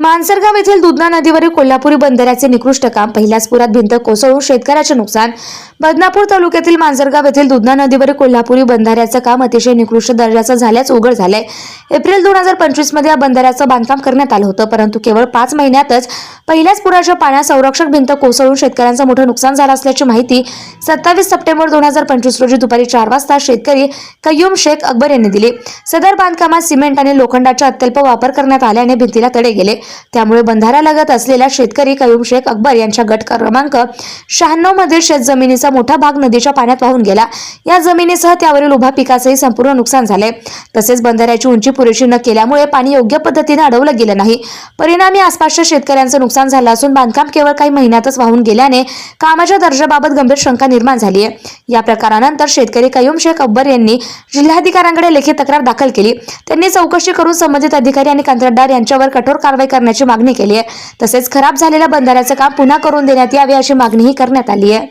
मानसरगाव येथील दुधना नदीवरील कोल्हापुरी बंदराचे निकृष्ट काम पहिल्याच पुरात भिंत कोसळून शेतकऱ्याचे नुकसान. बदनापूर तालुक्यातील मांजरगाव येथील दुधना नदीवरील कोल्हापुरी बंधाऱ्याचं काम अतिशय निकृष्ट दर्जाचं झाल्याच उघड झालंय. एप्रिल दोन हजार पंचवीसमध्ये या बंधाऱ्याचं बांधकाम करण्यात आलं होतं परंतु केवळ पाच महिन्यातच पहिल्याच पुराच्या पाण्यात संरक्षक भिंत कोसळून शेतकऱ्यांचं मोठं नुकसान झालं असल्याची माहिती सत्तावीस सप्टेंबर दोन हजार पंचवीस रोजी दुपारी चार वाजता शेतकरी कय्युम शेख अकबर यांनी दिली. सदर बांधकामात सिमेंट आणि लोखंडाचा अत्यल्प वापर करण्यात आल्याने भिंतीला तडे गेले. त्यामुळे बंधाऱ्यालगत असलेल्या शेतकरी कयुम शेख अकबर यांच्या गट क्रमांक शहाण्णव मधील शेतजमिनीचा मोठा भाग नदीच्या पाण्यात वाहून गेला. या जमिनीसह त्यावरील उभा पिकाचंही संपूर्ण नुकसान झाले तसेच बंधाऱ्याची उंची पुरेशी न केल्यामुळे पाणी योग्य पद्धतीने अडवलं गेलं नाही. परिणामी आसपासच्या शेतकऱ्यांचं नुकसान झालं असून बांधकाम केवळ काही महिन्यातच वाहून गेल्याने कामाच्या दर्जाबाबत गंभीर शंका निर्माण झाली आहे. या प्रकारानंतर शेतकरी कयूम शेख अकबर यांनी जिल्हाधिकाऱ्यांकडे लेखी तक्रार दाखल केली. त्यांनी चौकशी करून संबंधित अधिकारी आणि कंत्राटदार यांच्यावर कठोर कारवाई करण्याची मागणी केली आहे. तसेच खराब झालेल्या बंधाऱ्याचं काम पुन्हा करून देण्यात यावे अशी मागणीही करण्यात आली आहे.